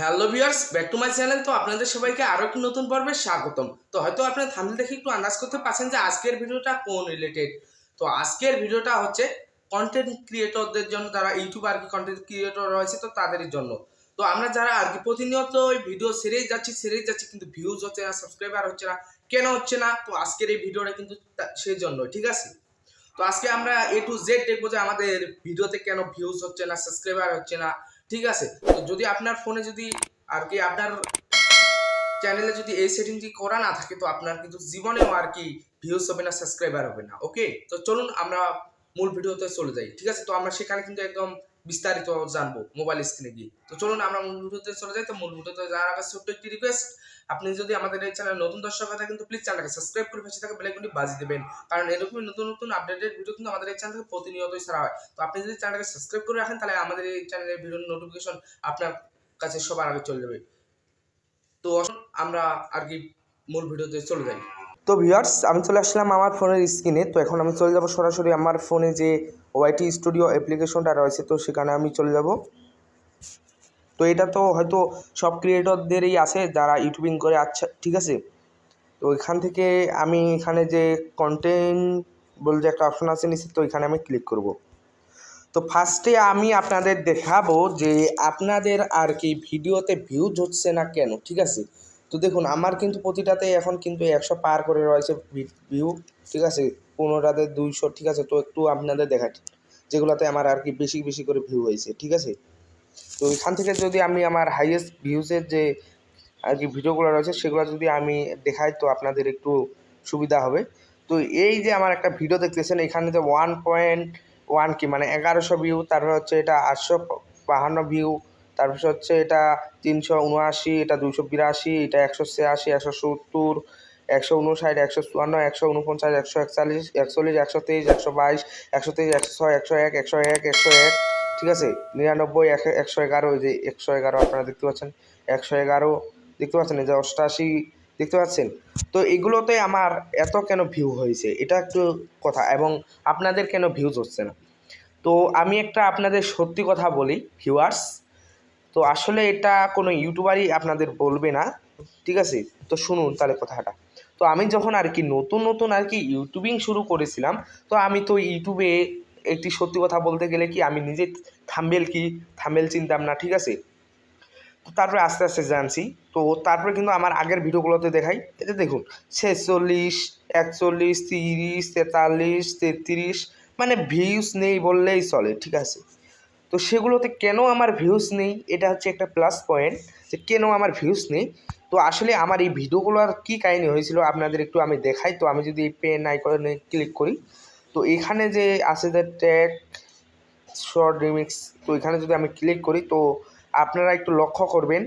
Hello viewers back to my channel তো আপনাদের সবাইকে আরও একটি নতুন পর্বে স্বাগতম। তো হয়তো আপনারা থাম্বনেল দেখে একটু আন্দাজ করতে পারছেন যে আজকের ভিডিওটা কোন রিলেটেড তো আজকের ভিডিওটা হচ্ছে কন্টেন্ট ক্রিয়েটরদের জন্য, যারা ইউটিউব আর কি কন্টেন্ট ক্রিয়েটর রয়েছে, তো তাদের জন্য। তো আমরা যারা আর কি প্রতিনিয়ত ওই ভিডিও সেরেই যাচ্ছি সেরেই যাচ্ছি, কিন্তু ভিউজ হচ্ছে না সাবস্ক্রাইবার হচ্ছে না, কেন হচ্ছে না, তো আজকের এই ভিডিওটা কিন্তু সেই জন্য ঠিক আছে? তো আজকে আমরা এ টু জেড দেখব যে আমাদের ভিডিওতে কেন ভিউজ হচ্ছে না সাবস্ক্রাইবার হচ্ছে না ঠিক আছে? তো যদি আপনার ফোনে যদি আর কি আপনার চ্যানেলে যদি এই সেটিংটি করা না থাকে, তো আপনার কিন্তু জীবনেও আর কি ভিউজ হবে না সাবস্ক্রাইবার হবে না ওকে তো চলুন আমরা মূল ভিডিওতে চলে যাই, ঠিক আছে? তো আমরা সেখানে কিন্তু একদম বিস্তারিত জানব মোবাইল স্ক্রিনে গিয়ে। তো চলুন আমরা মূল ভিডিওতে চলে যাই। তো মূল ভিডিওতে যাওয়ার আগে ছোট্ট একটি রিকোয়েস্ট আপনি যদি আমাদের এই চ্যানেল নতুন দর্শক হয়ে কিন্তু প্লিজ চ্যানেলকে সাবস্ক্রাইব করে পাশে থাকা বেলাইকনটি বাজিয়ে দেবেন। কারণ এরকমই নতুন নতুন আপডেটেড ভিডিও কিন্তু আমাদের এই চ্যানেল থেকে প্রতিনিয়তই ছাড়া হয়। তো আপনি যদি চ্যানেলটাকে সাবস্ক্রাইব করে রাখেন, তাহলে আমাদের এই চ্যানেলের ভিডিও নোটিফিকেশন আপনার কাছে সবার আগে চলে যাবে। তো আমরা আর কি মূল ভিডিওতে চলে যাই। তো ভিউয়ার্স আমি চলে আসলাম আমার ফোনের স্ক্রিনে তো এখন আমি চলে যাব সরাসরি আমার ফোনে যে ওয়াইটি স্টুডিও অ্যাপ্লিকেশনটা রয়েছে, তো সেখানে আমি চলে যাব। তো এটা তো হয়তো সব ক্রিয়েটরদেরই আছে যারা ইউটিউবিং করে আচ্ছা ঠিক আছে? তো এখান থেকে আমি এখানে যে কন্টেন্ট বলে যে একটা অপশন আছে নিচে, তো এখানে আমি ক্লিক করব। তো ফার্স্টে আমি আপনাদের দেখাবো যে আপনাদের আর কি ভিডিওতে ভিউজ হচ্ছে না কেন, ঠিক আছে? তো দেখুন, আমার কিন্তু প্রতিটাতে এখন কিন্তু একশো পার করে রয়েছে ভিউ ঠিক আছে? পনেরোটাতে দুইশো, ঠিক আছে? তো একটু আপনাদের দেখাই যেগুলোতে আমার আর কি বেশি বেশি করে ভিউ হয়েছে, ঠিক আছে? তো এখান থেকে যদি আমি আমার হাইয়েস্ট ভিউজের যে আর কি ভিডিওগুলো রয়েছে, সেগুলো যদি আমি দেখাই, তো আপনাদের একটু সুবিধা হবে। তো এই যে আমার একটা ভিডিও দেখতেছেন, এখানে যে ওয়ান পয়েন্ট ওয়ান কি মানে এগারোশো ভিউ তারপর হচ্ছে এটা আটশো বাহান্ন ভিউ তারপর হচ্ছে এটা তিনশো উনআশি, এটা দুশো বিরাশি, এটা একশো ছিয়াশি, একশো সত্তর একশো উনষাট, একশো চুয়ান্ন, একশো উনপঞ্চাশ, একশো একচল্লিশ একচল্লিশ, একশো তেইশ, একশো বাইশ, একশো তেইশ, একশো ছয়, একশো এক একশো এক একশো এক, ঠিক আছে? নিরানব্বই একশো এগারো যে একশো এগারো আপনারা দেখতে পাচ্ছেন। একশো এগারো, দেখতে পাচ্ছেন? যে অষ্টাশি, দেখতে পাচ্ছেন? তো এগুলোতে আমার এত কেন ভিউ হয়েছে? এটা একটু কথা। এবং আপনাদের কেন ভিউজ হচ্ছে না? তো আমি একটা আপনাদের সত্যি কথা বলি ভিউয়ার্স তো আসলে এটা কোনো ইউটিউবারই আপনাদের বলবে না, ঠিক আছে? তো শুনুন তাহলে কথাটা। তো আমি যখন আর কি নতুন নতুন আর কি ইউটিউবিং শুরু করেছিলাম, তো আমি তো ইউটিউবে একটি সত্যি কথা বলতে গেলে কি আমি নিজে থাম্বেল কি, থাম্বেল চিনতাম না, ঠিক আছে? তো তারপরে আস্তে আস্তে জানছি। তো তারপরে কিন্তু আমার আগের ভিডিওগুলোতে দেখাই। এটা দেখুন, ছেচল্লিশ, একচল্লিশ, তিরিশ, তেতাল্লিশ, তেত্রিশ মানে ভিউস নেই বললেই চলে, ঠিক আছে? তো সেগুলোতে কেন আমার ভিউস নেই? এটা হচ্ছে একটা প্লাস পয়েন্ট যে কেন আমার ভিউস নেই? তো আসলে আমার এই ভিডিওগুলোর কী কাহিনী হয়েছিল আপনাদের একটু আমি দেখাই। তো আমি যদি পেন আইকনে ক্লিক করি, তো এখানে যে আছে যে ট্যাগ শর্ট রিমিক্স তো এখানে যদি আমি ক্লিক করি, তো আপনারা একটু লক্ষ্য করবেন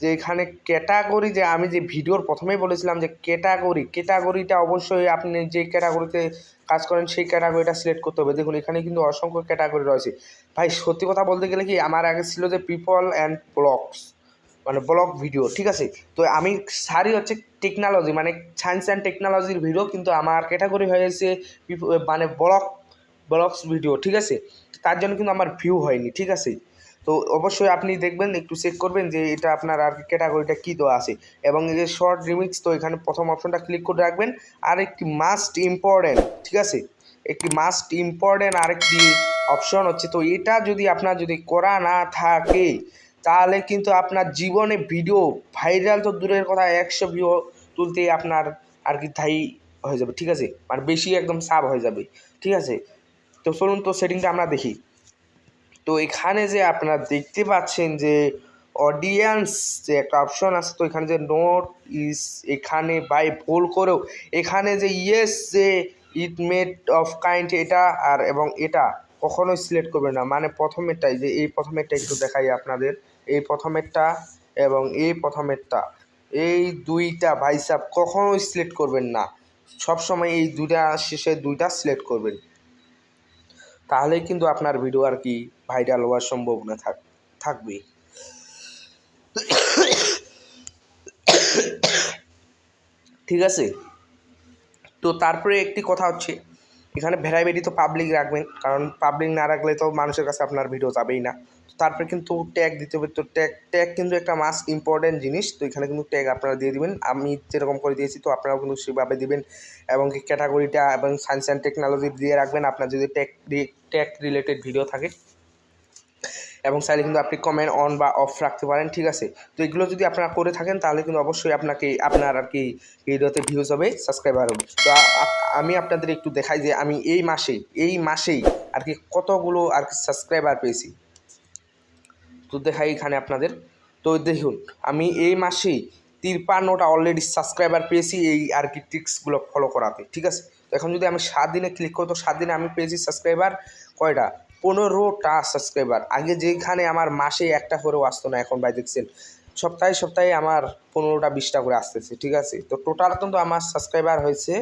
যে এখানে ক্যাটাগরি যে আমি যে ভিডিওর প্রথমেই বলেছিলাম যে ক্যাটাগরি ক্যাটাগরিটা অবশ্যই আপনি যে ক্যাটাগরিতে কাজ করেন, সেই ক্যাটাগরিটা সিলেক্ট করতে হবে। দেখুন, এখানে কিন্তু অসংখ্য ক্যাটাগরি রয়েছে। ভাই, সত্যি কথা বলতে গেলে কি, আমার আগে ছিল যে পিপল অ্যান্ড ব্লগস মানে ব্লগ ভিডিও ঠিক আছে? তো আমি সারি হচ্ছে টেকনোলজি মানে সায়েন্স অ্যান্ড টেকনোলজির ভিডিও কিন্তু আমার ক্যাটাগরি হয়েছে পিপ- মানে ব্লগ ব্লগস ভিডিও ঠিক আছে? তার জন্য কিন্তু আমার ভিউ হয়নি, ঠিক আছে? তো অবশ্যই আপনি দেখবেন, একটু চেক করবেন যে এটা আপনার আর ক্যাটাগরিটা কী দেওয়া আছে। এবং এই যে শর্ট রিমিক্স তো এখানে প্রথম অপশনটা ক্লিক করে রাখবেন। আর একটি মাস্ট ইম্পর্টেন্ট ঠিক আছে? একটি মাস্ট ইম্পর্টেন্ট আরেকটি অপশন হচ্ছে, তো এটা যদি আপনার যদি করা না থাকে তাহলে কিন্তু আপনার জীবনে ভিডিও ভাইরাল তো দূরের কথা, একশো ভিউ তুলতে আপনার আর কি থাই হয়ে যাবে, ঠিক আছে? মানে বেশি একদম সাব হয়ে যাবে, ঠিক আছে? তো চলুন তো সেটিংটা আমরা দেখি। তো এখানে যে আপনারা দেখতে পাচ্ছেন যে অডিয়েন্স যে একটা অপশন আছে, তো এখানে যে নোট ইস এখানে বাই ভুল করেও, এখানে যে ইয়েস যে ইট মেড অফ কাইন্ড এটা আর এবং এটা কখনোই সিলেক্ট করবে না। মানে প্রথমেরটাই যে এই প্রথমেরটা একটু দেখাই আপনাদের। এই প্রথমেরটা এবং এই প্রথমেরটা। এই দুইটা ভাইসাব কখনোই সিলেক্ট করবেন না। সব সময় এই দুইটা শেষে দুইটা সিলেক্ট করবেন। তাহলেই কিন্তু আপনার ভিডিও আর কি ভাইরাল হওয়ার সম্ভাবনা থাক থাকবে। ঠিক আছে? তো তারপরে একটি কথা হচ্ছে, এখানে ভ্যারাইটি তো পাবলিক রাখবেন, কারণ পাবলিক না রাখলে তো মানুষের কাছে আপনার ভিডিও যাবেই না। তারপরে কিন্তু ট্যাগ দিতে হবে। তো ট্যাগ ট্যাগ কিন্তু একটা মাস্ট ইম্পর্টেন্ট জিনিস। তো এখানে কিন্তু ট্যাগ আপনারা দিয়ে দিবেন। আমি যেরকম করে দিয়েছি, তো আপনারাও কিন্তু সেভাবে দিবেন। এবং ক্যাটাগরিটা এবং সায়েন্স অ্যান্ড টেকনোলজি দিয়ে রাখবেন। আপনার যদি ট্যাগ ট্যাগ রিলেটেড ভিডিও থাকে। এবং চাইলে কিন্তু আপনি কমেন্ট অন বা অফ রাখতে পারেন, ঠিক আছে? তো এগুলো যদি আপনারা করে থাকেন, তাহলে কিন্তু অবশ্যই আপনাকে, আপনার আর কি ভিডিওতে ভিউজ হবে সাবস্ক্রাইবার হবে। তো আমি আপনাদের একটু দেখাই যে আমি এই মাসে এই মাসেই আর কি কতগুলো আর কি সাবস্ক্রাইবার পেয়েছি। তো দেখাই এখানে আপনাদের। তো দেখুন, আমি এই মাসেই তিরপান্নটা অলরেডি সাবস্ক্রাইবার পেয়েছি এই আর কি ট্রিক্সগুলো ফলো করাতে, ঠিক আছে? এখন যদি আমি সাত দিনে ক্লিক করি, তো সাত দিনে আমি পেয়েছি সাবস্ক্রাইবার কয়টা? পনেরোটা সাবস্ক্রাইবার আগে যেখানে আমার মাসে একটা করেও আসতো না, এখন ভাই দেখছেন, সপ্তাহে সপ্তাহে আমার পনেরোটা, বিশটা করে আসতেছে, ঠিক আছে? তো টোটাল কিন্তু আমার সাবস্ক্রাইবার হয়েছে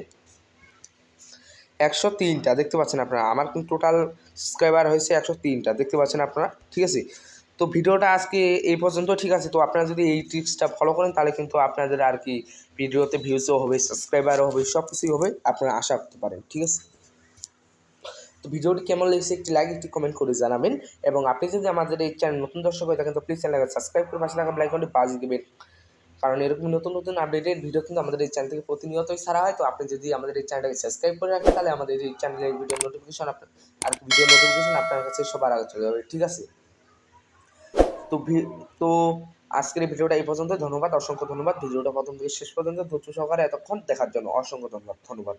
একশো তিনটা, দেখতে পাচ্ছেন আপনারা? আমার কিন্তু টোটাল সাবস্ক্রাইবার হয়েছে একশো তিনটা, দেখতে পাচ্ছেন আপনারা? ঠিক আছে? তো ভিডিওটা আজকে এই পর্যন্ত, ঠিক আছে? তো আপনারা যদি এই ট্রিক্সটা ফলো করেন, তাহলে কিন্তু আপনাদের আর কি ভিডিওতে ভিউজও হবে সাবস্ক্রাইবারও হবে সব কিছুই হবে, আপনারা আশা করতে পারেন, ঠিক আছে? তো ভিডিওটি কেমন লেগেছে একটি লাইক একটি কমেন্ট করে জানাবেন এবং আপনি যদি আমাদের এই চ্যানেল নতুন দর্শক হয়ে থাকেন, তো প্লিজ চ্যানেলকে সাবস্ক্রাইব করে পাশে থাকা বেলাইকনটি বাজিয়ে দেবেন। কারণ এরকম নতুন নতুন আপডেটেড ভিডিও কিন্তু আমাদের এই চ্যানেল থেকে প্রতিনিয়তই ছাড়া হয়, তো আপনি যদি আমাদের এই চ্যানেলটাকে সাবস্ক্রাইব করে রাখেন, তাহলে আমাদের এই চ্যানেলের ভিডিও নোটিফিকেশন আপনার আর ভিডিও নোটিফিকেশন আপনার কাছে সবার আগে চলে যাবে, ঠিক আছে? তো তো আজকের ভিডিওটা এই পর্যন্ত ধন্যবাদ, অসংখ্য ধন্যবাদ। ভিডিওটা প্রথম থেকে শেষ পর্যন্ত ধৈর্য সহকারে এতক্ষণ দেখার জন্য অসংখ্য ধন্যবাদ। ধন্যবাদ।